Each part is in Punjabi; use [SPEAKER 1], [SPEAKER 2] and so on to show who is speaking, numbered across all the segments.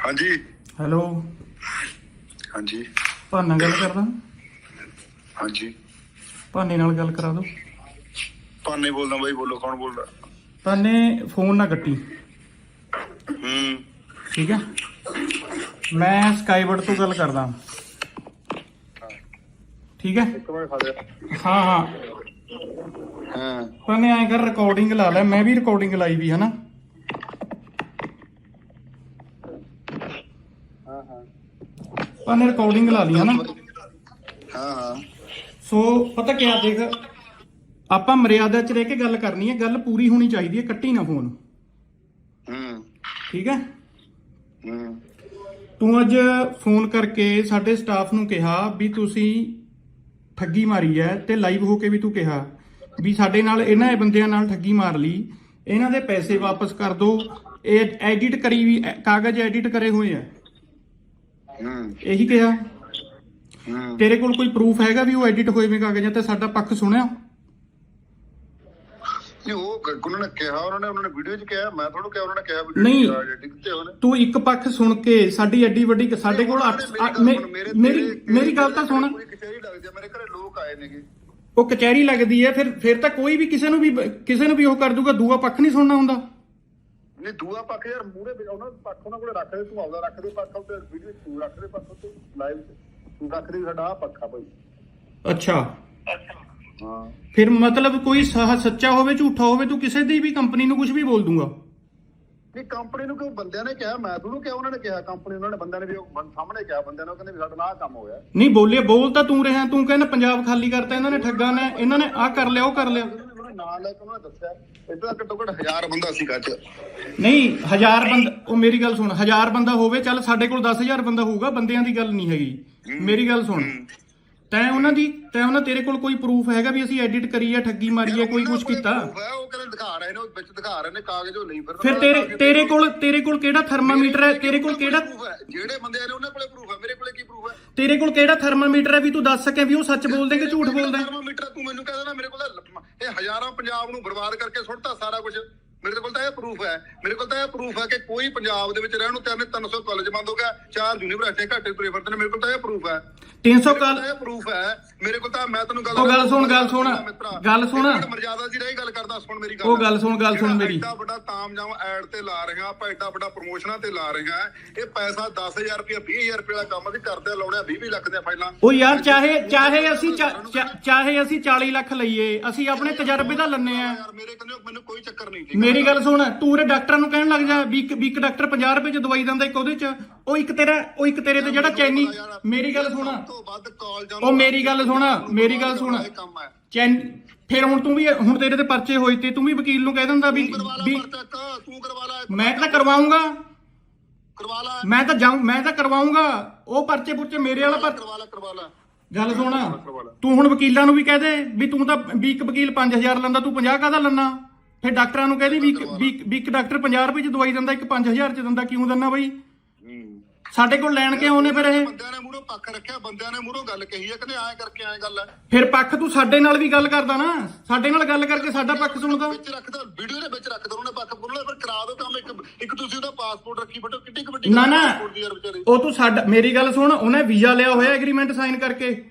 [SPEAKER 1] ਹਾਂਜੀ।
[SPEAKER 2] ਹੈਲੋ।
[SPEAKER 1] ਹਾਂਜੀ।
[SPEAKER 2] ਭਾਨਾ ਗੱਲ ਕਰਦਾ
[SPEAKER 1] ਹਾਂਜੀ।
[SPEAKER 2] ਭਾਨੇ ਨਾਲ ਗੱਲ ਕਰਾ ਦਿਓ
[SPEAKER 1] ਪਾਨੇ ਬੋਲਦਾ ਬਾਈ ਬੋਲੋ ਕੌਣ ਬੋਲਦਾ?
[SPEAKER 2] ਭਾਨੇ ਫੋਨ ਨਾ ਕੱਟੀ।
[SPEAKER 1] ਹੂੰ।
[SPEAKER 2] ਠੀਕ ਹੈ ਮੈਂ ਸਕਾਈਵਰਡ ਤੋਂ ਗੱਲ ਕਰਦਾ। ਠੀਕ ਹੈ ਹਾਂ ਹਾਂ।
[SPEAKER 1] ਹਾਂ।
[SPEAKER 2] ਭਾਨੇ ਐਂ ਕਰ ਰਿਕਾਰਡਿੰਗ ਲਾ ਲੈ। ਮੈਂ ਵੀ ਰਿਕਾਰਡਿੰਗ ਲਾਈ ਵੀ ਹਨਾ
[SPEAKER 1] ਹਾਂ ਹਾਂ
[SPEAKER 2] ਭਾਨੇ ਰਿਕਾਰਡਿੰਗ ਲਾ ਲਈ ਹਨਾ
[SPEAKER 1] ਹਾਂ ਹਾਂ।
[SPEAKER 2] ਸੋ ਪਤਾ ਕਿਆ ਦੇਖ ਆਪਾਂ ਮਰਿਆਦਾ 'ਚ ਰਹਿ ਕੇ ਗੱਲ ਕਰਨੀ ਹੈ ਗੱਲ ਪੂਰੀ ਹੋਣੀ ਚਾਹੀਦੀ ਹੈ ਕੱਟੀ ਨਾ ਫੋਨ
[SPEAKER 1] ਹੂੰ।
[SPEAKER 2] ਠੀਕ ਹੈ?
[SPEAKER 1] ਹੂੰ।
[SPEAKER 2] ਤੂੰ ਅੱਜ ਫੋਨ ਕਰਕੇ ਸਾਡੇ ਸਟਾਫ ਨੂੰ ਕਿਹਾ ਵੀ ਤੁਸੀਂ ਠੱਗੀ ਮਾਰੀ ਹੈ ਤੇ ਲਾਈਵ ਹੋ ਕੇ ਵੀ ਤੂੰ ਕਿਹਾ ਵੀ ਸਾਡੇ ਨਾਲ ਇਹਨਾਂ ਬੰਦਿਆਂ ਨਾਲ ਠੱਗੀ ਮਾਰ ਲਈ ਇਹਨਾਂ ਦੇ ਪੈਸੇ ਵਾਪਸ ਕਰ ਦਿਓ ਇਹ ਐਡਿਟ ਕਰੀ ਵੀ ਕਾਗਜ਼ ਐਡਿਟ ਕਰੇ ਹੋਏ ਆ।
[SPEAKER 1] ਹੂੰ।
[SPEAKER 2] ਇਹੀ ਕਿਹਾ।
[SPEAKER 1] ਹੂੰ।
[SPEAKER 2] ਤੇਰੇ ਕੋਲ ਕੋਈ ਪ੍ਰੂਫ ਹੈਗਾ ਵੀ ਉਹ ਐਡਿਟ ਹੋਏ ਵੇ ਕਾਗਜ਼ਾਂ ਤੇ ਸਾਡਾ ਪੱਖ ਸੁਣਿਆ?
[SPEAKER 1] ਨਹੀਂ ਉਹ ਗ- ਉਹਨਾਂ ਨੇ ਕਿਹਾ ਉਹਨਾਂ ਨੇ ਉਹਨਾਂ ਨੇ ਵੀਡੀਓ 'ਚ ਕਿਹਾ ਮੈਂ ਤੁਹਾਨੂੰ ਕਿਹਾ ਉਹਨਾਂ ਨੇ ਕਿਹਾ ਵੀ
[SPEAKER 2] ਨਹੀਂ।
[SPEAKER 1] ਦਿੱਤੇ ਉਹਨੇ
[SPEAKER 2] ਤੂੰ ਇੱਕ ਪੱਖ ਸੁਣ ਕੇ ਸਾਡੀ ਐਡੀ ਵੱਡੀ ਸਾਡੇ ਕੋਲ
[SPEAKER 1] ਮੇਰੇ-
[SPEAKER 2] ਮੇਰੀ ਗੱਲ ਤਾਂ ਸੁਣ।
[SPEAKER 1] ਕਚਹਿਰੀ ਲੱਗਦੀ ਆ ਮੇਰੇ ਘਰੇ ਲੋਕ ਆਏ ਨੇਗੇ।
[SPEAKER 2] ਉਹ ਕਚਹਿਰੀ ਲੱਗਦੀ ਹੈ ਫਿਰ ਫਿਰ ਤਾਂ ਕੋਈ ਵੀ ਕਿਸੇ ਨੂੰ ਵੀ ਕਿਸੇ ਨੂੰ ਵੀ ਉਹ ਕਰ ਦੂਗਾ ਦੂਆ ਪੱਖ ਨਹੀਂ ਸੁਣਨਾ ਹੁੰਦਾ।
[SPEAKER 1] ਨਹੀਂ ਦੂਆ ਪੱਖ ਯਾਰ ਮੂਰੇ ਉਹਨਾਂ ਪੱਖ ਉਹਨਾਂ ਕੋਲੇ ਰੱਖ ਦੇ ਤੂੰ ਆਪਦਾ ਰੱਖ ਦੇ ਪੱਖ ਤੇ ਵੀਡੀਓ ਤੂੰ ਰੱਖ ਦੇ ਪੱਖ ਤੇ ਲਾਈਵ ਤੂੰ। ਰੱਖ ਦੇ ਸਾਡਾ ਪੱਖਾ ਭਾਈ
[SPEAKER 2] ਅੱਛਾ।
[SPEAKER 1] ਹਾਂ।
[SPEAKER 2] ਫਿਰ ਮਤਲਬ ਕੋਈ ਸਹ ਸੱਚਾ ਹੋਵੇ ਝੂਠਾ ਹੋਵੇ ਤੂੰ ਕਿਸੇ ਦੀ ਵੀ ਕੰਪਨੀ ਨੂੰ ਕੁਝ ਵੀ ਬੋਲ ਦੂੰਗਾ?
[SPEAKER 1] ਨਹੀਂ ਕੰਪਨੀ ਨੂੰ ਕਿਉਂ ਬੰਦਿਆਂ ਨੇ ਕਿਹਾ? ਮੈਂ ਤੁਹਾਨੂੰ ਕਿਹਾ ਉਹਨਾਂ ਨੇ ਕਿਹਾ ਕੰਪਨੀ ਉਹਨਾਂ ਨੇ ਬੰਦਿਆਂ ਨੇ ਵੀ ਉਹ ਸਾਹਮਣੇ ਕਿਹਾ ਬੰਦਿਆਂ ਨੇ ਉਹ ਕਹਿੰਦੇ ਵੀ ਸਾਡਾ ਨਾਲ ਆਹ ਕੰਮ ਹੋਇਆ।
[SPEAKER 2] ਨਹੀਂ ਬੋਲੇ ਬੋਲ ਤਾਂ ਤੂੰ ਰਿਹਾ ਤੂੰ ਕਹਿੰਦਾ ਪੰਜਾਬ ਖਾਲੀ ਕਰਤਾ ਇਹਨਾਂ ਨੇ ਠੱਗਾਂ ਨੇ ਇਹਨਾਂ ਨੇ ਆਹ ਕਰ ਲਿਆ ਉਹ ਕਰ ਲਿਆ।
[SPEAKER 1] ਨੇ ਨਾਂ ਲੈ ਕੇ ਉਹਨਾਂ ਨੇ ਦੱਸਿਆ। ਇੱਦਾਂ ਘੱਟੋ ਘੱਟ ਹਜ਼ਾਰ ਬੰਦਾ ਸੀ ਗੱਜ
[SPEAKER 2] ਨਹੀਂ ਹਜ਼ਾਰ ਬੰਦਾ ਉਹ ਮੇਰੀ ਗੱਲ ਸੁਣ ਹਜ਼ਾਰ ਬੰਦਾ ਹੋਵੇ ਚੱਲ ਸਾਡੇ ਕੋਲ 10000 ਬੰਦਾ ਹੋਊਗਾ ਬੰਦਿਆਂ ਦੀ ਗੱਲ ਨਹੀਂ ਹੈਗੀ। ਮੇਰੀ ਗੱਲ ਸੁਣ। ਤੈਂ ਉਹਨਾਂ ਦੀ ਤੈਂ ਉਹਨਾਂ ਤੇਰੇ ਕੋਲ ਕੋਈ ਪ੍ਰੂਫ ਹੈਗਾ ਵੀ ਅਸੀਂ ਐਡਿਟ ਕਰੀ ਆ ਠੱਗੀ ਮਾਰੀ ਆ ਕੋਈ ਕੁਝ ਕੀਤਾ?
[SPEAKER 1] ਉਹ ਕਹਿੰਦੇ ਦਿਖਾ ਰਹੇ ਨੇ ਉਹ ਵਿੱਚ ਦਿਖਾ ਰਹੇ ਨੇ ਕਾਗਜ਼ ਉਹ ਨਹੀਂ ਫਿਰ
[SPEAKER 2] ਫਿਰ ਤੇਰੇ ਤੇਰੇ ਕੋਲ ਤੇਰੇ ਕੋਲ ਕਿਹੜਾ ਥਰਮਾਮੀਟਰ ਹੈ? ਤੇਰੇ ਕੋਲ ਕਿਹੜਾ?
[SPEAKER 1] ਜਿਹੜੇ ਬੰਦੇ ਆ ਉਹਨਾਂ ਕੋਲੇ ਪ੍ਰੂਫ ਹੈ ਮੇਰੇ ਕੋਲੇ ਕੀ ਪ੍ਰੂਫ ਹੈ?
[SPEAKER 2] ਤੇਰੇ ਕੋਲ ਕਿਹੜਾ ਥਰਮਾਮੀਟਰ ਹੈ ਵੀ ਤੂੰ ਦੱਸ ਸਕੇ ਵੀ ਉਹ ਸੱਚ ਬੋਲਦੇ ਕਿ ਝੂਠ ਬੋਲਦਾ?
[SPEAKER 1] ਥਰਮਾਮੀਟਰ ਤੂੰ ਮੈਨੂੰ ਕਹਿੰਦਾ ਨਾ ਮੇਰੇ ਕੋਲ ਇਹ ਹਜ਼ਾਰਾਂ ਪੰਜਾਬ ਨੂੰ ਬਰਬਾਦ ਕਰਕੇ ਸੁੱਟਤਾ ਸਾਰਾ ਕੁਝ ਮੇਰੇ ਕੋਲ ਤਾਂ ਇਹ ਪ੍ਰੂਫ ਹੈ। ਮੇਰੇ ਕੋਲ ਤਾਂ ਇਹ ਪ੍ਰੂਫ ਹੈ ਕਿ ਕੋਈ ਪੰਜਾਬ ਦੇ ਵਿੱਚ ਰਹਿਣ ਨੂੰ ਤਿੰਨ 300 ਕਾਲਜ ਬੰਦ ਹੋ ਗਿਆ ਚਾਰ ਯੂਨੀਵਰਸਿਟੀਆਂ ਘੱਟੇ ਤੁਰੇ ਫਿਰਦੇ ਨੇ ਮੇਰੇ ਕੋਲ ਤਾਂ ਇਹ ਪ੍ਰੂਫ ਹੈ।
[SPEAKER 2] 300
[SPEAKER 1] ਕਾਲ
[SPEAKER 2] ਕਾਲ
[SPEAKER 1] ਇਹ ਪ੍ਰੂਫ ਹੈ ਮੇਰੇ ਕੋਲ ਤਾਂ ਮੈਂ ਤੈਨੂੰ ਗੱਲ
[SPEAKER 2] ਉਹ ਗੱਲ ਸੁਣ, ਗੱਲ ਸੁਣ, ਗੱਲ ਸੁਣ।
[SPEAKER 1] ਮਰਜ਼ਾਦਾ ਜੀ ਰਹੀ ਗੱਲ ਕਰਦਾ ਸੁਣ ਮੇਰੀ ਗੱਲ।
[SPEAKER 2] ਉਹ ਗੱਲ ਸੁਣ, ਗੱਲ ਸੁਣ ਮੇਰੀ।
[SPEAKER 1] ਐਡਾ ਵੱਡਾ ਤਾਮਜਾਮ ਐਡ ਤੇ ਲਾ ਰਹੇ ਹਾਂ ਆਪਾਂ ਐਡਾ ਵੱਡਾ ਪ੍ਰੋਮੋਸ਼ਨਾਂ ਤੇ ਲਾ ਰਹੇ ਹਾਂ ਇਹ ਪੈਸਾ 10000 ਰੁਪਏ 20000 ਰੁਪਏ ਦਾ ਕੰਮ ਅਸੀਂ ਕਰਦੇ ਲਾਉਣੇ ਆ 20 20 ਲੱਖ ਦੀਆਂ ਫਾਈਲਾਂ।
[SPEAKER 2] ਉਹ ਯਾਰ ਚਾਹੇ ਚਾਹੇ ਅਸੀਂ ਚਾਹੇ ਅਸੀਂ 40 ਲੱਖ ਲਈਏ ਅਸੀਂ ਆਪਣੇ ਤਜਰਬੇ ਦਾ ਲੰਨੇ ਆ।
[SPEAKER 1] ਯਾਰ ਮੇਰੇ ਕਹਿੰਦੇ ਮੈਨੂੰ ਕੋਈ ਚੱਕਰ ਨਹੀਂ ਠੀਕ
[SPEAKER 2] ਮੇਰੀ ਗੱਲ ਸੁਣ ਤੂੰ ਉਰੇ ਡਾਕਟਰਾਂ ਨੂੰ ਕਹਿਣ ਲੱਗ ਜਾ ਵੀ ਇੱਕ ਡਾਕਟਰ 50 ਰੁਪਏ ਚ ਦਵਾਈ ਦਿੰਦਾ ਇੱਕ ਉਹਦੇ ਚ ਉਹ ਇੱਕ ਤੇਰਾ ਉਹ ਇੱਕ ਤੇਰੇ ਤੇ ਜਿਹੜਾ ਚੈਨੀ ਮੇਰੀ ਗੱਲ ਸੁਣ। ਉਹ ਮੇਰੀ ਗੱਲ ਸੁਣ ਮੇਰੀ ਗੱਲ ਸੁਣ।
[SPEAKER 1] ਇਹ ਕੰਮ ਹੈ
[SPEAKER 2] ਚੈਨ ਫਿਰ ਹੁਣ ਤੂੰ ਵੀ ਹੁਣ ਤੇਰੇ ਤੇ ਪਰਚੇ ਹੋਏ ਤੇ ਤੂੰ ਵੀ ਵਕੀਲ ਨੂੰ ਕਹਿ ਦਿੰਦਾ ਵੀ
[SPEAKER 1] ਕਰਵਾ ਲਾ
[SPEAKER 2] ਵੀ
[SPEAKER 1] ਪਰਚਾ ਤੂੰ ਕਰਵਾ ਲਾ
[SPEAKER 2] ਮੈਂ ਤਾਂ ਕਰਵਾਉਂਗਾ।
[SPEAKER 1] ਕਰਵਾ ਲਾ।
[SPEAKER 2] ਮੈਂ ਤਾਂ ਜਾਊਂ ਮੈਂ ਤਾਂ ਕਰਵਾਉਂਗਾ। ਉਹ ਪਰਚੇ ਪੁਰਚੇ ਮੇਰੇ ਵਾਲਾ ਪਰ
[SPEAKER 1] ਕਰਵਾ ਲਾ ਕਰਵਾ ਲਾ।
[SPEAKER 2] ਗੱਲ ਸੁਣ। ਤੂੰ ਹੁਣ ਵਕੀਲਾਂ ਨੂੰ ਵੀ ਕਹਿ ਦੇ ਵੀ ਤੂੰ ਤਾਂ ਵੀ ਇੱਕ ਵਕੀਲ 5000 ਲੈਂਦਾ ਤੂੰ 50 ਕਾਹਦਾ ਲੈਣਾ ਫਿਰ ਡਾਕਟਰਾਂ ਨੂੰ ਕਹਦੇ ਵੀ ਇੱਕ- ਵੀ ਇੱਕ- ਵੀ ਇੱਕ ਡਾਕਟਰ 50 ਰੁਪਏ ਚ ਦਵਾਈ ਦਿੰਦਾ ਇੱਕ 5000 ਚ ਦਿੰਦਾ ਕਿਉਂ ਦਿੰਦਾ ਬਈ? ਸਾਡੇ ਕੋਲ ਲੈਣ ਕੇ ਆਉਨੇ ਫਿਰ ਇਹ?
[SPEAKER 1] ਬੰਦਿਆਂ ਨੇ ਮੂਹਰੋਂ ਪੱਖ ਰੱਖਿਆ ਬੰਦਿਆਂ ਨੇ ਮੂਹਰੋਂ ਗੱਲ ਕਹੀ ਹੈ ਕਹਿੰਦੇ ਐਂ ਕਰਕੇ ਐਂ ਗੱਲ ਹੈ।
[SPEAKER 2] ਫਿਰ ਪੱਖ ਤੂੰ ਸਾਡੇ ਨਾਲ ਵੀ ਗੱਲ ਕਰਦਾ ਨਾ। ਸਾਡੇ ਨਾਲ ਗੱਲ ਕਰਕੇ ਸਾਡਾ ਪੱਖ ਸੁਣਦਾ।
[SPEAKER 1] ਵਿੱਚ ਰੱਖਦਾ ਵੀਡੀਓ ਦੇ ਵਿੱਚ ਰੱਖਦਾ ਉਹਨੇ ਪੱਖ ਬੋਲਣਾ ਫਿਰ ਕਰਾ ਦੋ ਕੰਮ ਇੱਕ ਇੱਕ ਤੁਸੀਂ ਉਹਦਾ ਪਾਸਪੋਰਟ ਰੱਖੀ ਬੈਠੋ ਕਿੱਡੀ ਕੁ ਵੱਡੀ
[SPEAKER 2] ਨਾ ਨਾ।
[SPEAKER 1] passport ਦੀ ਯਾਰ ਵਿਚਾਰੇ।
[SPEAKER 2] ਉਹ ਤੂੰ ਸਾਡਾ ਮੇਰੀ ਗੱਲ ਸੁਣ ਉਹਨੇ ਵੀਜ਼ਾ ਲਿਆ ਹੋਇਆ ਐਗਰੀਮੈਂਟ ਸਾਈਨ ਕਰਕੇ।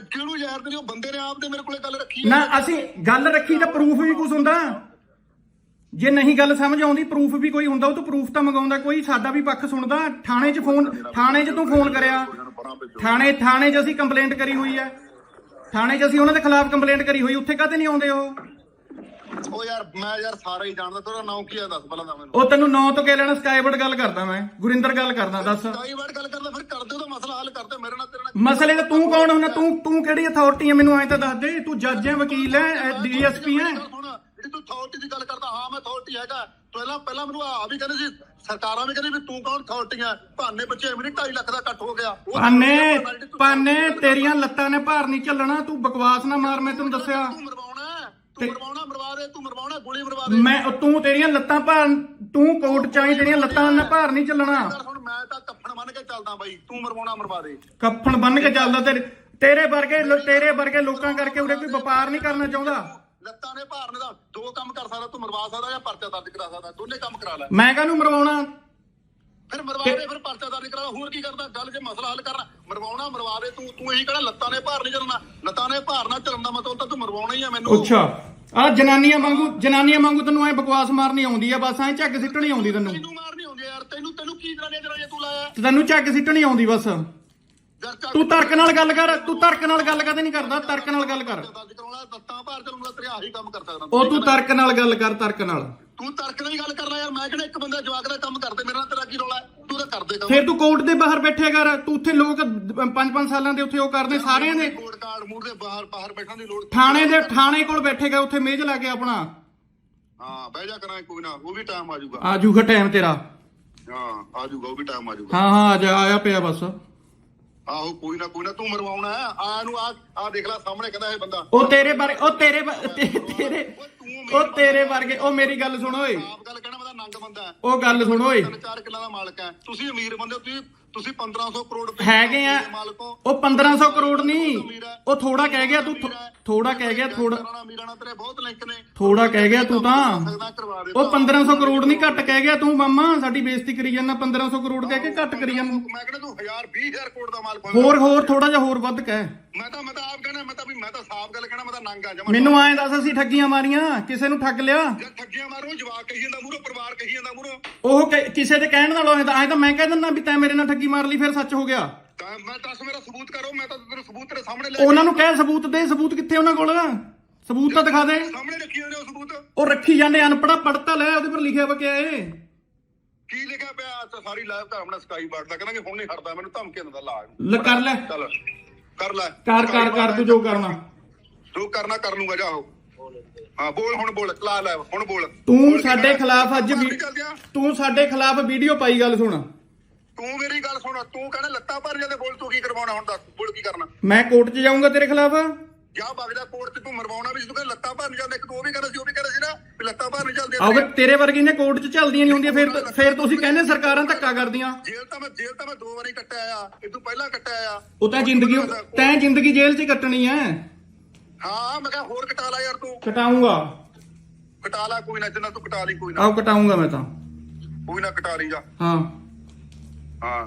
[SPEAKER 1] ਕਿਹੜੂ ਯਾਰ ਤੇ ਉਹ ਬੰਦੇ ਨੇ ਆਪ ਦੇ ਮੇਰੇ ਕੋਲੇ ਗੱਲ ਰੱਖੀ।
[SPEAKER 2] ਨਾ ਅਸੀਂ ਗੱਲ ਰੱਖੀ ਤਾਂ ਪ੍ਰੂਫ ਵੀ ਕੁਝ ਹੁੰਦਾ। ਜੇ ਨਹੀਂ ਗੱਲ ਸਮਝ ਆਉਂਦੀ ਪ੍ਰੂਫ ਵੀ ਕੋਈ ਹੁੰਦਾ ਉਹ ਤੋਂ ਪ੍ਰੂਫ ਤਾਂ ਮੰਗਾਉਂਦਾ ਕੋਈ ਸਾਡਾ ਵੀ ਪੱਖ ਸੁਣਦਾ। ਥਾਣੇ 'ਚ ਫੋਨ ਥਾਣੇ 'ਚ ਤੂੰ ਫੋਨ ਕਰਿਆ। ਥਾਣੇ ਥਾਣੇ 'ਚ ਅਸੀਂ ਕੰਪਲੇਂਟ ਕਰੀ ਹੋਈ ਹੈ ਥਾਣੇ 'ਚ ਅਸੀਂ ਉਹਨਾਂ ਦੇ ਖਿਲਾਫ ਕੰਪਲੇਂਟ ਕਰੀ ਹੋਈ ਉੱਥੇ ਕਾਹਤੇ ਨਹੀਂ ਆਉਂਦੇ ਉਹ?
[SPEAKER 1] ਉਹ ਯਾਰ ਮੈਂ ਯਾਰ ਸਾਰਾ ਹੀ ਜਾਣਦਾ ਤੇਰਾ ਨਾਮ ਕੀ ਆ ਦੱਸ ਪਹਿਲਾਂ ਤਾਂ ਮੈਨੂੰ।
[SPEAKER 2] ਉਹ ਤੈਨੂੰ ਨਾਂ ਤੋਂ ਕਹਿ ਲੈਣਾ ਸਕਾਈਵਰਡ ਗੱਲ ਕਰਦਾ ਮੈਂ। ਗੁਰਿੰਦਰ ਗੱਲ ਕਰਦਾ ਦੱਸ।
[SPEAKER 1] ਕਈ ਵਾਰ ਗੱਲ ਕਰਦਾ ਫਿਰ ਕਰਦੇ ਉਹਦਾ ਮਸਲਾ ਹੱਲ ਕਰਦੇ ਮੇਰੇ ਨਾਲ ਤੇਰੇ ਨਾਲ
[SPEAKER 2] ਮਸਲੇ ਤਾਂ ਤੂੰ ਕੌਣ ਹੁੰਦਾ? ਤੂੰ ਤੂੰ ਕਿਹੜੀ ਅਥਾਰਟੀ ਹੈ ਮੈਨੂੰ ਐਂ ਤਾਂ ਦੱਸ ਦੇ ਤੂੰ ਜੱਜ ਹੈ ਵਕੀਲ ਹੈ ਡੀਐਸਪੀ ਹੈ
[SPEAKER 1] ਜਿਹੜੀ ਤੂੰ ਅਥਾਰਟੀ ਦੀ ਗੱਲ ਕਰਦਾ ਹਾਂ ਮੈਂ ਅਥਾਰਟੀ ਹੈਗਾ। ਪਹਿਲਾਂ ਪਹਿਲਾਂ ਮੈਨੂੰ ਆ ਵੀ ਕਹਿੰਦੇ ਸੀ ਸਰਕਾਰਾਂ ਵੀ ਕਹਿੰਦੀ ਵੀ ਤੂੰ ਕੌਣ ਅਥਾਰਟੀ ਹੈ ਭਾਨੇ ਬੱਚੇ ਮੇਰੀ 2.5 ਲੱਖ ਦਾ ਕੱਟ ਹੋ ਗਿਆ। ਤੂੰ-
[SPEAKER 2] ਪਾਨੇ ਤੇਰੀਆਂ ਲੱਤਾਂ ਨੇ ਭਾਰ ਨਹੀਂ ਚੱਲਣਾ ਤੂੰ ਬਕਵਾਸ ਨਾ ਮਾਰ ਮੈਂ ਤੈਨੂੰ ਦੱਸਿਆ।
[SPEAKER 1] ਤੂੰ ਮਰਵਾਉਣਾ ਤੂੰ ਮਰਵਾਉਣਾ ਮਰਵਾ ਦੇ ਤੂੰ ਮਰਵਾਉਣਾ ਗੋਲੀ ਮਰਵਾ ਦੇ।
[SPEAKER 2] ਮੈਂ ਤੂੰ ਤੇਰੀਆਂ ਲੱਤਾਂ ਭਾਰ ਤੂੰ ਕੋਟ ਚਾਹੀ ਤੇਰੀਆਂ ਲੱਤਾਂ ਨਾਲ ਭਾਰ ਨਹੀਂ ਚੱਲਣਾ।
[SPEAKER 1] ਹੁਣ ਮੈਂ ਤਾਂ ਕੇ ਚੱਲਦਾ ਬਾਈ ਤੂੰ ਮਰਵਾਉਣਾ ਮਰਵਾ ਦੇ।
[SPEAKER 2] ਕੱਫਣ ਬੰਨ ਕੇ ਚੱਲਦਾ ਤੇਰੇ ਤੇਰੇ ਵਰਗੇ ਲੋ- ਤੇਰੇ ਵਰਗੇ ਲੋਕਾਂ ਕਰਕੇ ਉਰੇ ਕੋਈ ਵਪਾਰ ਨਹੀਂ ਕਰਨਾ ਚਾਹੁੰਦਾ।
[SPEAKER 1] ਲੱਤਾਂ ਨੇ ਭਾਰਨੇ ਦਾ ਦੋ ਕੰਮ ਕਰ ਸਕਦਾ ਤੂੰ ਮਰਵਾ ਸਕਦਾ ਜਾਂ ਪਰਚਾ ਦਰਜ ਕਰਾ ਸਕਦਾ ਦੋਨੇ ਕੰਮ ਕਰਾ ਲੈ।
[SPEAKER 2] ਮੈਂ ਕਾਹਨੂੰ ਮਰਵਾਉਣਾ?
[SPEAKER 1] ਫਿਰ ਮਰਵਾ ਦੇ ਫਿਰ ਪਰਚਾ ਦਰਜ ਕਰਾ ਹੋਰ ਕੀ ਕਰਦਾ ਗੱਲ ਜੇ ਮਸਲਾ ਹੱਲ ਕਰਨਾ ਮਰਵਾਉਣਾ ਮਰਵਾ ਦੇ ਤੂੰ ਤੂੰ ਇਹੀ ਕਹਿਣਾ ਲੱਤਾਂ ਨੇ ਭਾਰ ਨਹੀਂ ਚੱਲਣਾ ਲੱਤਾਂ ਨੇ ਭਾਰ ਨਾ ਚੱਲਣ ਦਾ ਮਤਲਬ ਤਾਂ ਤੂੰ ਮਰਵਾਉਣਾ ਹੀ ਆ ਮੈਨੂੰ।
[SPEAKER 2] ਅੱਛਾ ਆ ਜਨਾਨੀਆਂ ਵਾਂਗੂ ਜਨਾਨੀਆਂ ਵਾਂਗੂ ਤੈਨੂੰ ਐ ਬਕਵਾਸ ਮਾਰਨੀ ਆਉਂਦੀ ਆ ਬਸ ਐ ਝੱਗ ਸਿੱਟਣੀ ਆਉਂਦੀ ਤੈਨੂੰ।
[SPEAKER 1] ਯਾਰ ਤੈਨੂੰ ਤੈਨੂੰ ਕੀ ਜਨਾਨੀਆਂ ਜਨਾਨੀਆਂ ਤੂੰ ਲਾਇਆ?
[SPEAKER 2] ਤੈਨੂੰ ਝੱਗ ਸਿੱਟਣੀ ਆਉਂਦੀ ਬਸ।
[SPEAKER 1] ਯਾਰ ਚੱਲ
[SPEAKER 2] ਤੂੰ ਤਰਕ ਨਾਲ ਗੱਲ ਕਰ ਤੂੰ ਤਰਕ ਨਾਲ ਗੱਲ ਕਦੇ ਨਹੀਂ ਕਰਦਾ ਤਰਕ ਨਾਲ ਗੱਲ ਕਰ।
[SPEAKER 1] ਦਰਜ ਕਰਾਉਣਾ ਲੱਤਾਂ ਭਾਰ ਚੱਲੂਗਾ ਤੇਰੇ ਆਹੀ ਕੰਮ ਕਰ ਸਕਦਾ।
[SPEAKER 2] ਉਹ ਤੂੰ ਤਰਕ ਨਾਲ ਗੱਲ ਕਰ ਤਰਕ ਨਾਲ।
[SPEAKER 1] ਤੂੰ ਤਰਕ ਨਾਲ ਹੀ ਗੱਲ ਕਰਨਾ ਯਾਰ ਮੈਂ ਕਿਹੜਾ ਇੱਕ ਬੰਦਾ ਜਵਾਕ ਦਾ ਕੰਮ ਕਰਦੇ ਮੇਰੇ ਨਾਲ ਤੇਰਾ ਕੀ ਰੌਲਾ ਹੈ? ਤੂੰ ਤਾਂ ਕਰਦੇ ਕੰਮ।
[SPEAKER 2] ਫਿਰ ਤੂੰ ਕੋਰਟ ਦੇ ਬਾਹਰ ਬੈਠਿਆ ਕਰ ਤੂੰ ਉੱਥੇ ਲੋਕ 5-5 ਸਾਲਾਂ ਦੇ ਉੱਥੇ ਉਹ ਕਰਦੇ ਸਾਰਿਆਂ ਦੇ।
[SPEAKER 1] ਕੋਰਟ ਕਾਰਡ ਦੇ ਬਾਹਰ ਬਾਹਰ ਬੈਠਣ ਦੀ ਲੋੜ
[SPEAKER 2] ਥਾਣੇ ਦੇ ਥਾਣੇ ਕੋਲ ਬੈਠੇਗਾ ਉੱਥੇ ਮੇਜ਼ ਲਾ ਕੇ ਆਪਣਾ।
[SPEAKER 1] ਹਾਂ ਬਹਿ ਜਾ ਕਰਾਂ ਕੋਈ ਨਾ ਉਹ ਵੀ ਟਾਈਮ ਆ ਜਾਊਗਾ।
[SPEAKER 2] ਆ ਜੂਗਾ ਟਾਈਮ ਤੇਰਾ।
[SPEAKER 1] ਹਾਂ ਆ ਜਾਊਗਾ ਉਹ ਵੀ ਟਾਈਮ ਆ ਜਾਊਗਾ।
[SPEAKER 2] ਹਾਂ ਹਾਂ ਆ ਜਾ ਆਇਆ ਪਿਆ ਬਸ।
[SPEAKER 1] ਆਹੋ ਕੋਈ ਨਾ ਕੋਈ ਨਾ ਤੂੰ ਮਰਵਾਉਣਾ ਆ ਨੂੰ ਆ ਆ ਦੇਖ ਲੈ ਸਾਹਮਣੇ ਕਹਿੰਦਾ ਇਹ ਬੰਦਾ।
[SPEAKER 2] ਉਹ ਤੇਰੇ ਬਾਰੇ ਉਹ ਤੇਰੇ ਤੇ- ਤੇਰੇ
[SPEAKER 1] ਉਹ
[SPEAKER 2] ਤੇਰੇ ਵਰਗੇ ਉਹ ਮੇਰੀ ਗੱਲ ਸੁਣ ਓਏ।
[SPEAKER 1] ਆਪ ਗੱਲ ਕਹਿਣਾ ਤਾਂ ਨੰਗ ਬੰਦਾ ਹੈ।
[SPEAKER 2] ਉਹ ਗੱਲ ਸੁਣ ਓਏ।
[SPEAKER 1] ਤਿੰਨ ਚਾਰ ਕਿੱਲਾ ਦਾ ਮਾਲਕ ਹੈ। ਤੁਸੀਂ ਅਮੀਰ ਬੰਦੇ ਹੋ ਤੁਸੀਂ ਤੁਸੀਂ 1500 ਕਰੋੜ ਰੁਪਏ
[SPEAKER 2] ਹੈਗੇ ਆ। ਉਹ 1500 ਕਰੋੜ ਨਹੀਂ। ਉਹ ਥੋੜਾ ਕਹਿ ਗਿਆ ਤੂੰ ਥੋੜਾ ਕਹਿ ਗਿਆ ਥੋੜਾ
[SPEAKER 1] ਤੇਰੇ ਬਹੁਤ ਲਿੰਕ ਨੇ।
[SPEAKER 2] ਥੋੜਾ ਕਹਿ ਗਿਆ ਤੂੰ ਤਾਂ। ਉਹ 1500 ਕਰੋੜ ਨਹੀਂ ਘੱਟ ਕਹਿ ਗਿਆ ਤੂੰ ਮਾਮਾ ਸਾਡੀ ਬੇਇੱਜ਼ਤੀ ਕਰੀ ਜਾਂਦਾ 1500 ਕਰੋੜ ਕਹਿ ਕੇ ਘੱਟ ਕਰੀ ਜਾਂਦਾ।
[SPEAKER 1] ਮੈਂ ਕਹਿੰਦਾ ਤੂੰ 1000 20000 ਕਰੋੜ ਦਾ ਮਾਲਕ
[SPEAKER 2] ਹੋਰ ਹੋਰ ਥੋੜਾ ਜਿਹਾ ਹੋਰ ਵੱਧ ਕਹਿ।
[SPEAKER 1] ਮੈਂ ਤਾਂ ਮੈਂ ਤਾਂ ਆਪ ਕਹਿਣਾ ਮੈਂ ਤਾਂ ਵੀ ਮੈਂ ਤਾਂ ਸਾਫ਼ ਗੱਲ ਕਹਿਣਾ ਮੈਂ ਤਾਂ ਨੰਗ ਆ ਜਮਾ
[SPEAKER 2] ਮੈਨੂੰ ਐਂ ਦੱਸ ਅਸੀਂ ਠੱਗੀਆਂ ਮਾਰੀਆਂ ਕਿਸੇ ਨੂੰ ਠੱਗ ਲਿਆ?
[SPEAKER 1] ਜੇ ਠੱਗੀਆਂ ਮਾਰੂ ਜਵਾਕ ਕਹੀ ਜਾਂਦਾ ਮੂਹਰੋਂ ਪਰਿਵਾਰ ਕਹੀ ਜਾਂਦਾ ਮੂਹਰੋਂ।
[SPEAKER 2] ਉਹ ਕਿਸੇ ਦੇ ਕਹਿਣ ਨਾਲ ਹੋਏ ਤਾਂ ਐਂ ਤਾਂ ਮੈਂ ਕਹਿ ਦਿੰਦਾ ਵੀ ਤੈਂ ਮੇਰੇ ਨਾਲ ਠੱਗੀ ਮਾਰ ਲਈ ਫਿਰ ਸੱਚ ਹੋ ਗਿਆ।
[SPEAKER 1] ਤਾਂ ਮੈਂ ਦੱਸ ਮੇਰਾ ਸਬੂਤ ਕਰੋ ਮੈਂ ਤਾਂ ਤੇਰੇ ਸਬੂਤ ਤੇਰੇ ਸਾਹਮਣੇ ਲੈ
[SPEAKER 2] ਉਹਨਾਂ ਨੂੰ ਕਹਿ ਸਬੂਤ ਦੇ ਸਬੂਤ ਕਿੱਥੇ ਉਹਨਾਂ ਕੋਲ? ਸਬੂਤ ਤਾਂ ਦਿਖਾ ਦੇ।
[SPEAKER 1] ਸਾਹਮਣੇ ਰੱਖੀ ਜਾਂਦੇ ਉਹ ਸਬੂਤ।
[SPEAKER 2] ਉਹ ਰੱਖੀ ਜਾਂਦੇ ਅਨਪੜਾ ਪੜਤਾ ਲੈ ਉਹਦੇ ਪਰ ਲਿਖਿਆ ਵਾ ਕਿਆ ਏ
[SPEAKER 1] ਕੀ ਲਿਖਿਆ ਪਿਆ? ਅੱਛਾ ਸਾਰੀ ਲਾਈਵ ਤਾਂ ਆਪਣਾ ਸਕਾਈ ਬਾਰਡ ਦਾ। ਕਹਿੰਦਾ ਕਿ ਹੁਣ ਨਹੀਂ ਹਟਦਾ ਮੈਨੂੰ ਧਮਕੀ ਦਿੰਦਾ ਲਾ
[SPEAKER 2] ਲੈ ਕਰ ਲੈ।
[SPEAKER 1] ਚੱਲ। ਕਰ ਲੈ।
[SPEAKER 2] ਕਰ ਕਰ ਕਰ ਤੂੰ ਜੋ ਕਰਨਾ।
[SPEAKER 1] ਜੋ ਕਰਨਾ ਕਰ ਲੂੰਗਾ ਜਾਓ ਹਾਂ। ਬੋਲ ਹੁਣ ਬੋਲ ਲਾ ਲੈ ਹੁਣ ਬੋਲ।
[SPEAKER 2] ਤੂੰ ਸਾਡੇ? ਖਿਲਾਫ ਅੱਜ ਵੀ। ਤੂੰ ਸਾਡੇ ਖਿਲਾਫ ਵੀਡੀਓ ਪਾਈ ਗੱਲ ਸੁਣ।
[SPEAKER 1] ਤੂੰ ਮੇਰੀ ਗੱਲ ਸੁਣ ਤੂੰ ਕਹਿੰਦਾ ਲੱਤਾਂ ਭਰ ਜਾਂਦੇ ਬੋਲ ਤੂੰ ਕੀ ਕਰਵਾਉਣਾ ਹੁਣ ਦੱਸ ਬੋਲ ਕੀ ਕਰਨਾ।
[SPEAKER 2] ਮੈਂ ਕੋਰਟ 'ਚ ਜਾਊਂਗਾ ਤੇਰੇ ਖਿਲਾਫ।
[SPEAKER 1] ਜਾ ਵਗਦਾ ਕੋਰਟ ਤੇ ਤੂੰ ਮਰਵਾਉਣਾ ਵੀ ਕਹਿੰਦਾ ਲੱਤਾਂ ਭਰ ਨਹੀਂ ਜਾਂਦੇ ਇੱਕ ਤੂੰ ਉਹ ਵੀ ਕਹਿੰਦਾ ਸੀ ਉਹ ਵੀ ਕਹਿੰਦਾ ਸੀ ਨਾ ਵੀ ਲੱਤਾਂ ਭਰ ਨਹੀਂ ਚੱਲਦੀਆਂ
[SPEAKER 2] ਆਓਗੇ ਤੇਰੇ। ਵਰਗੀ ਨੇ ਕੋਰਟ 'ਚ ਚੱਲਦੀਆਂ ਨਹੀਂ ਹੁੰਦੀਆਂ ਫਿਰ ਫਿਰ ਤੁਸੀਂ ਕਹਿੰਦੇ ਸਰਕਾਰਾਂ ਧੱਕਾ ਕਰਦੀਆਂ।
[SPEAKER 1] ਜੇਲ੍ਹ ਤਾਂ ਮੈਂ ਜੇਲ੍ਹ ਤਾਂ ਮੈਂ ਦੋ ਵਾਰੀ ਕੱਟਿਆ ਆ ਇਹ ਤੋਂ ਪਹਿਲਾਂ ਕੱਟਿਆ ਆ।
[SPEAKER 2] ਉਹ ਤਾਂ ਜ਼ਿੰਦਗੀ ਤੈਂ ਜ਼ਿੰਦਗੀ ਜੇਲ੍ਹ 'ਚ ਹੀ ਕੱਟਣੀ ਐ।
[SPEAKER 1] ਹਾਂ ਮੈਂ ਕਿਹਾ ਹੋਰ ਕਟਾ ਲੈ ਯਾਰ ਤੂੰ।
[SPEAKER 2] ਕਟਾਊਂਗਾ
[SPEAKER 1] ਕਟਾ ਲੈ ਕੋਈ ਨਾ ਜਿੰਨਾ ਤੂੰ ਕਟਾ ਲਈ ਕੋਈ ਨਾ।
[SPEAKER 2] ਆਓ ਕਟਾਊਂਗਾ ਮੈਂ ਤਾਂ।
[SPEAKER 1] ਕੋਈ ਨਾ ਕਟਾ ਲਈ ਜਾ।
[SPEAKER 2] ਹਾਂ।
[SPEAKER 1] ਹਾਂ।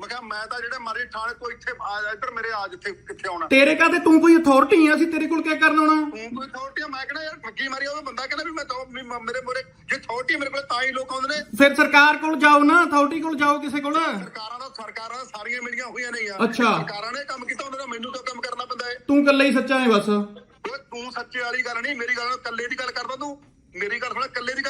[SPEAKER 1] ਮੈਂ ਕਿਹਾ ਮੈਂ ਤਾਂ ਜਿਹੜੇ ਮਰੇ ਥਾਣੇ ਤੋਂ ਇੱਥੇ ਆ ਇੱਧਰ ਮੇਰੇ ਆ ਜਿੱਥੇ ਕਿੱਥੇ ਆਉਣਾ।
[SPEAKER 2] ਤੇਰੇ ਕਾਤੇ ਤੂੰ ਕੋਈ ਅਥਾਰਟੀ ਆ ਅਸੀਂ ਤੇਰੇ ਕੋਲ ਕਿਆ ਕਰਨ ਆਉਣਾ?
[SPEAKER 1] ਤੂੰ ਕੋਈ ਅਥਾਰਟੀ ਮੈਂ ਕਹਿੰਦਾ ਯਾਰ ਠੱਗੀ ਮਾਰੀ ਉਹ ਬੰਦਾ ਕਹਿੰਦਾ ਵੀ ਮੈਂ ਤਾਂ ਵੀ ਮ- ਮੇਰੇ ਮੋਰੇ ਜੇ ਅਥਾਰਟੀ ਮੇਰੇ ਕੋਲ ਤਾਂ ਹੀ ਲੋਕ ਆਉਂਦੇ ਨੇ।
[SPEAKER 2] ਫਿਰ ਸਰਕਾਰ ਕੋਲ ਜਾਓ ਨਾ ਅਥਾਰਟੀ ਕੋਲ ਜਾਓ ਕਿਸੇ ਕੋਲ।
[SPEAKER 1] ਸਰਕਾਰਾਂ ਦਾ ਸਰਕਾਰਾਂ ਦਾ ਸਾਰੀਆਂ ਮਿਲੀਆਂ ਹੋਈਆਂ ਨੇ ਯਾਰ।
[SPEAKER 2] ਅੱਛਾ।
[SPEAKER 1] ਸਰਕਾਰਾਂ ਨੇ ਕੰਮ ਕੀਤਾ ਉਹਨਾਂ ਦਾ ਮੈਨੂੰ ਤਾਂ ਕੰਮ ਕਰਨਾ ਪੈਂਦਾ ਹੈ
[SPEAKER 2] ਤੂੰ ਇਕੱਲਾ ਹੀ ਸੱਚਾ ਹੈ ਬਸ।
[SPEAKER 1] ਓਏ ਤੂੰ ਸੱਚੇ ਵਾਲੀ ਗੱਲ ਨਹੀਂ ਮੇਰੀ ਗੱਲ ਕੱਲੇ ਦੀ ਗੱਲ ਕਰਦਾ ਤੂੰ। ਮੇਰੀ ਗੱਲ ਸੁਣ ਕੱਲੇ ਦੀ ਗੱਲ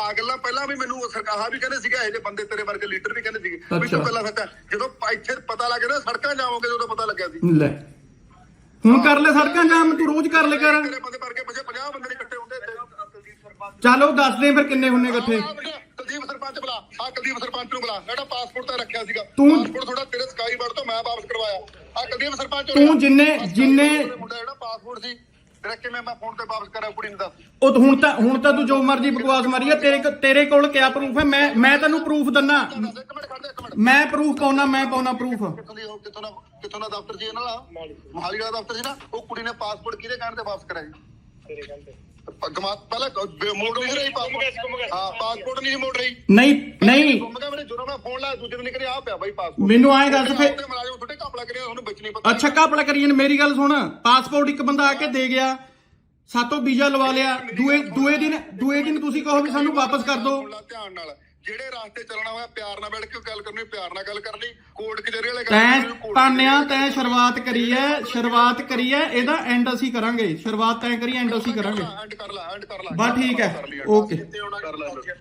[SPEAKER 1] ਆ ਗੱਲਾਂ ਪਹਿਲਾਂ ਵੀ ਮੈਨੂੰ ਸਰਕਾਰ ਵੀ ਕਹਿੰਦੇ ਸੀਗਾ ਇਹ ਜੇ ਬੰਦੇ ਤੇਰੇ ਵਰਗੇ ਲੀਡਰ ਵੀ ਕਹਿੰਦੇ ਸੀਗੇ। ਵੀ। ਤੂੰ ਕੱਲਾ ਸੱਚਾ ਜਦੋਂ ਇੱਥੇ ਪਤਾ ਲੱਗ ਨਾ ਸੜਕਾਂ ਜਾਵੋਗੇ ਜਦੋਂ ਪਤਾ ਲੱਗਿਆ ਸੀ।
[SPEAKER 2] ਲੈ। ਹੁਣ ਕਰ ਲੈ ਸੜਕਾਂ ਜਾਮ ਤੂੰ ਰੋਜ਼ ਕਰ ਲੈ ਕਰ।
[SPEAKER 1] ਤੇਰੇ ਬੰਦੇ ਵਰਗੇ ਪਿੱਛੇ 50 ਬੰਦੇ ਇਕੱਠੇ ਹੁੰਦੇ
[SPEAKER 2] ਚੱਲ ਉਹ ਦੱਸ ਦੇ ਫਿਰ ਕਿੰਨੇ ਹੁੰਨੇ ਇਕੱਠੇ।
[SPEAKER 1] ਕੁਲਦੀਪ ਸਰਪੰਚ ਬੁਲਾ ਆ ਕੁਲਦੀਪ ਸਰਪੰਚ ਨੂੰ ਬੁਲਾ। ਜਿਹੜਾ ਪਾਸਪੋਰਟ ਤਾਂ ਰੱਖਿਆ ਸੀਗਾ।
[SPEAKER 2] ਤੂੰ-
[SPEAKER 1] ਪਾਸਪੋਰਟ ਥੋੜਾ ਤੇਰੇ ਸਕਾਈ ਬਰਡ ਤੋਂ ਮੈਂ ਵਾਪਸ ਕਰਵਾਇਆ। ਆ ਕੁਲਦੀਪ ਸਰਪੰਚ
[SPEAKER 2] ਤੂੰ ਜਿੰਨੇ- ਜਿੰਨੇ-
[SPEAKER 1] ਮੁੰਡਾ ਜਿਹੜਾ ਪਾਸਪੋਰਟ ਸੀ ਤੇਰਾ ਕਿਵੇਂ ਮੈਂ ਫੋਨ ਤੇ ਵਾਪਸ ਕਰਾਂ ਕੁੜੀ ਨੂੰ ਦੱਸ।
[SPEAKER 2] ਉਹ ਤਾਂ ਹੁਣ ਤਾਂ ਹੁਣ ਤਾਂ ਤੂੰ ਜੋ ਮਰਜ਼ੀ ਬਕਵਾਸ ਮਾਰੀ ਆ ਤੇਰੇ ਕੋ- ਤੇਰੇ ਕੋਲ ਕਿਆ ਪ੍ਰੂਫ ਹੈ ਮੈਂ ਮੈਂ ਤੈਨੂੰ ਪ੍ਰੂਫ ਦੰਨਾ।
[SPEAKER 1] ਦੱਸ ਇੱਕ ਮਿੰਟ ਖੜ ਜਾ ਇੱਕ ਮਿੰਟ।
[SPEAKER 2] ਮੈਂ ਪ੍ਰੂਫ ਪਾਉਣਾ ਮੈਂ ਪਾਉਣਾ ਪ੍ਰੂਫ
[SPEAKER 1] ਕਿੱਥੋਂ ਦੀ ਉਹ ਕਿੱਥੋਂ ਦਾ ਕਿੱਥੋਂ ਦਾ ਦਫ਼ਤਰ ਸੀ ਇਹਨਾਂ ਦਾ? ਮੋਹਾਲੀ ਵਾਲਾ ਦਫ਼ਤਰ ਸੀ ਨਾ? ਉਹ ਕੁੜੀ ਨੇ ਪਾਸਪੋਰਟ ਕਿਹਦੇ ਕਹਿਣ ਤੇ ਵਾਪਸ ਕਰਾਇਆ ਜੀ ਗਮਾ ਪਹਿਲਾਂ ਕ- ਮੋੜ ਨਹੀਂ ਰਹੀ ਪਾਸਪੋਰਟ। ਹਾਂ ਪਾਸਪੋਰਟ ਨਹੀਂ ਸੀ ਮੋੜ ਰਹੀ।
[SPEAKER 2] ਨਹੀਂ ਨਹੀਂ।
[SPEAKER 1] ਗੁੰਮ ਗਿਆ ਮੇਰੇ ਨੇ ਜਦੋਂ ਮੈਂ ਫੋਨ ਲਾਇਆ ਦੂਜੇ ਦਿਨ ਨਿਕਲੇ ਆ ਪਿਆ ਬਾਈ ਪਾਸਪੋਰਟ।
[SPEAKER 2] ਮੈਨੂੰ ਐਂ ਦੱਸ ਫੇ
[SPEAKER 1] ਤੇ ਮਲਾਜਮ ਤੁਹਾਡੇ ਕਾਪਲਾ ਕਰਿਆ ਉਹਨੂੰ ਵਿੱਚ ਨਹੀਂ ਪਤਾ।
[SPEAKER 2] ਅੱਛਾ ਕਾਪੜਾ ਕਰੀਏ ਨੇ ਮੇਰੀ ਗੱਲ ਸੁਣ। ਪਾਸਪੋਰਟ ਇੱਕ ਬੰਦਾ ਆ ਕੇ ਦੇ ਗਿਆ ਸਾਤੋਂ ਵੀਜ਼ਾ ਲਵਾ ਲਿਆ ਦੂਏ ਦੂਏ ਦਿਨ ਦੂਏ ਦਿਨ ਤੁਸੀਂ ਕਹੋ ਵੀ ਸਾਨੂੰ ਵਾਪਸ ਕਰ ਦਿਓ
[SPEAKER 1] ਧਿਆਨ ਨਾਲ। ਜਿਹੜੇ ਰਾਸਤੇ ਚੱਲਣਾ ਹੋਇਆ ਪਿਆਰ ਨਾਲ ਬੈਠ ਕੇ ਗੱਲ ਕਰਨੀ ਪਿਆਰ ਨਾਲ ਗੱਲ ਕਰਨੀ ਕੋਰਟ ਕਚਹਿਰੀ ਵਾਲੇ ਗੱਲ
[SPEAKER 2] ਤੈਂ
[SPEAKER 1] ਕਚਹਿਰੀ
[SPEAKER 2] ਤੈਂ ਸ਼ੁਰੂਆਤ ਕਰੀ ਐ ਸ਼ੁਰੂਆਤ ਕਰੀ ਐ ਇਹਦਾ ਐਂਡ ਅਸੀਂ ਕਰਾਂਗੇ। ਸ਼ੁਰੂਆਤ ਤੈਂ ਕਰੀ ਐਂਡ ਅਸੀਂ ਕਰਾਂਗੇ।
[SPEAKER 1] ਐਂਡ ਕਰ ਲਾ ਐਂਡ ਕਰ ਲਾ।
[SPEAKER 2] ਬਸ ਠੀਕ
[SPEAKER 1] ਲਈ,
[SPEAKER 2] ਓਕੇ